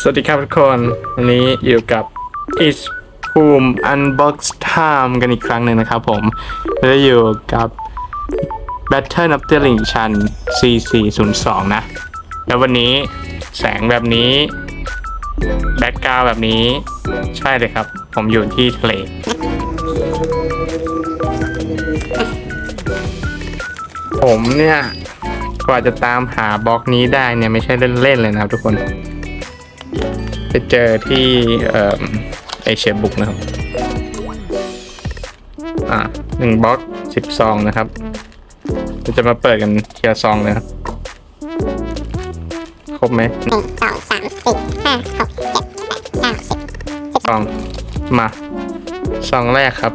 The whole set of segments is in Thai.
สวัสดีครับทุกคน วันนี้อยู่กับ Is ภูมิ Unbox Time กันอีกครั้งหนึ่งนะครับผมเราจะอยู่กับ Battle of the Ring ชัน C402 นะ แล้ววันนี้แสงแบบนี้ แบ็กกราวแบบนี้ ใช่เลยครับ ผมอยู่ที่ทะเลผมเนี่ยกว่าจะตามหาบล็อกนี้ได้เนี่ยไม่ใช่เล่นๆเลยนะครับทุกคน เจอที่เอ่อเอเชียบุกนะครับ อ่าหนึ่งบล็อกสิบซองนะครับเราจะมาเปิดกันเทียร์ซองเลยครับครบไหมหนึ่งสองสามสี่ห้าหกเจ็ดแปดเก้าสิบซองมาซองแรกครับ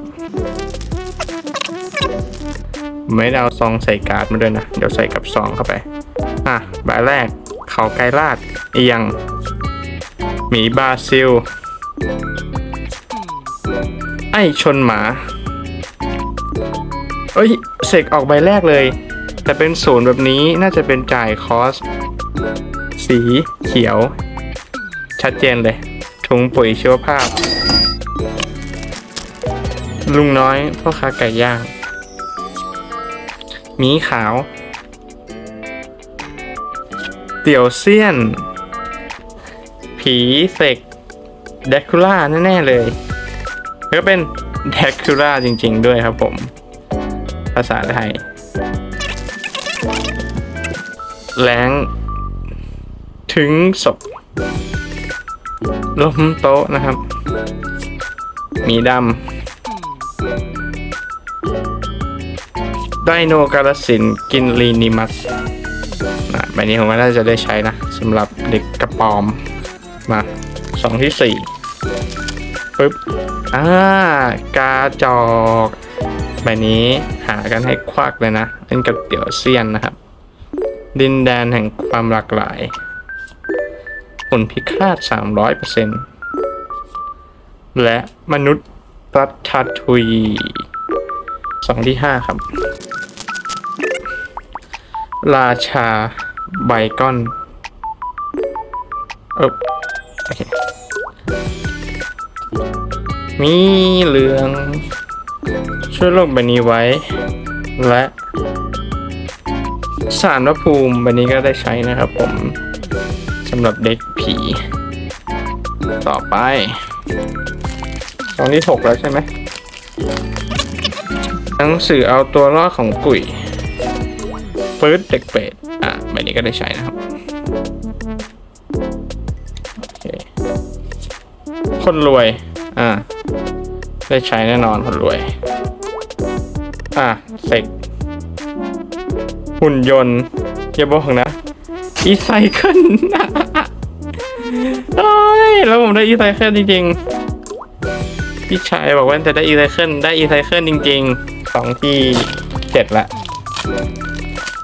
ไม่ได้เอาซองใส่การ์ดมาด้วยนะ เดี๋ยวใส่กับซองเข้าไป อะใบแรกเขาไกรลาดเอียง หมีบราซิล ไอชนหมา เอ้ย เสกออกใบแรกเลย แต่เป็นศูนย์แบบนี้น่าจะเป็นจ่ายคอส สีเขียว ชัดเจนเลย ถุงปุ๋ยชีวภาพ ลุงน้อยพ่อค้าไก่ย่างหมีขาว เตี่ยวเซียน ผีเสกเดคูล่าแน่ๆเลยแล้วก็เป็นเดคูล่าจริง ๆ ด้วยครับผม ภาษาไทย แรงถึงศพล้มโต๊ะนะครับ มีดำไดโนกาลสินกินลีนิมัสนะใบนี้ผมว่าน่าจะได้ใช้นะสำหรับเด็กกระปอม สองที่สี่ปึ๊บอ่ากาจอกใบนี้หากันให้ควักเลยนะเป็นกับเตี๋ยวเซียนนะครับ ดินแดนแห่งความหลากหลายผลพิฆาต300%และมนุษย์รัฐทุยสองที่ห้าครับ ราชาไบก้อนเอบ โอเค มีเหลือง ช่วยโลกใบนี้ไว้ และสารพระภูมิใบนี้ก็ได้ใช้นะครับผมสำหรับเด็กผี ต่อไป ตอนที่หกแล้วใช่ไหมหนังสือเอาตัวรอดของกุยปื๊ดเด็กเป็ดอะใบนี้ก็ได้ใช้นะครับ คนรวย อะได้ใช้แน่นอนคนรวย อะเสกหุ่นยนต์อย่าบอกนะ อีไซเคิลโอ้ยแล้วผมได้อีไซเคิลจริงๆ พี่ชายบอกว่าจะได้อีไซเคิลได้อีไซเคิลจริงๆสองที่เจ็ดละ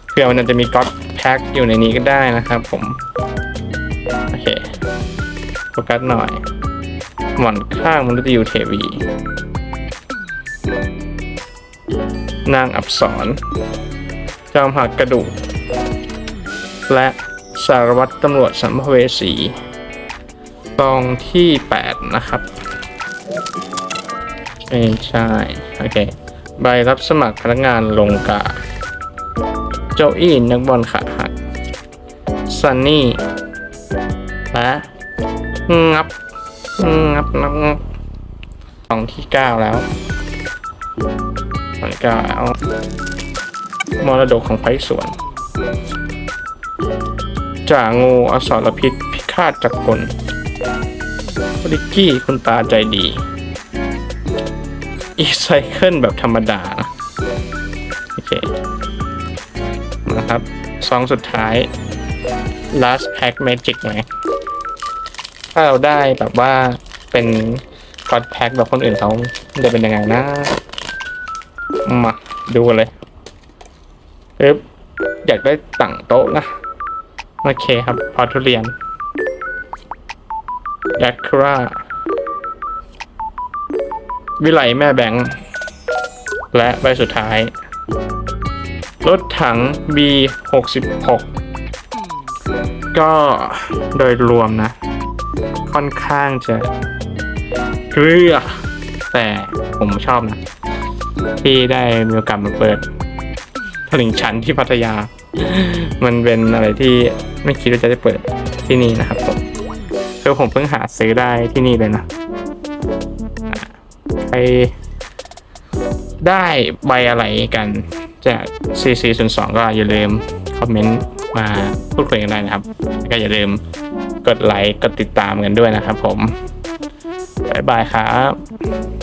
เผื่อมันจจะมีก๊อตแพ็คอยู่ในนี้ก็ได้นะครับผม โอเค โฟกัสหน่อย หมอนข้างมนุษย์ยูเทวี นางอับสรจอมหักกระดูก และสารวัตรตำรวจสัมภเวสีกองที่ 8 นะครับไม่ใช่โอเค ใบรับสมัครพนักงานลงกา โจอี้นักบอลขาหักซันนี่ และ งับ งับงับงับสองที่เก้าแล้วสองที่เก้ามรดกของไพศวรจ่างูอสรพิษพิฆาตจักรกลริกกี้คุณตาใจดี อีไซเคิลแบบธรรมดานะโอเค นะครับ ซองสุดท้าย last pack magic ไหม ถ้าเราได้แบบว่าเป็น god pack แบบคนอื่นเขาจะเป็นยังไงนะ มาดูกันเลยปึ๊บอยากได้ตั้งโต๊ะนะ โอเคครับ พอทุเรียนแอคราวิไลแม่แบงค์ และใบสุดท้าย รถถัง B66 ก็โดยรวมนะ ค่อนข้างจะเรือแต่ผมชอบนะ ที่ได้มีโอกาสมาเปิดถลิงชั้นที่พัทยา มันเป็นอะไรที่ไม่คิดว่าจะได้เปิดที่นี่นะครับผมคือผมเพิ่งหาซื้อได้ที่นี่เลยนะอะใครได้ใบอะไรกันจาก CC 0 2 ก็อย่าลืมคอมเมนต์มาพูดคุยกันได้นะครับ แล้วก็อย่าลืม กดไลค์ กดติดตามกันด้วยนะครับผม บ๊ายบายครับ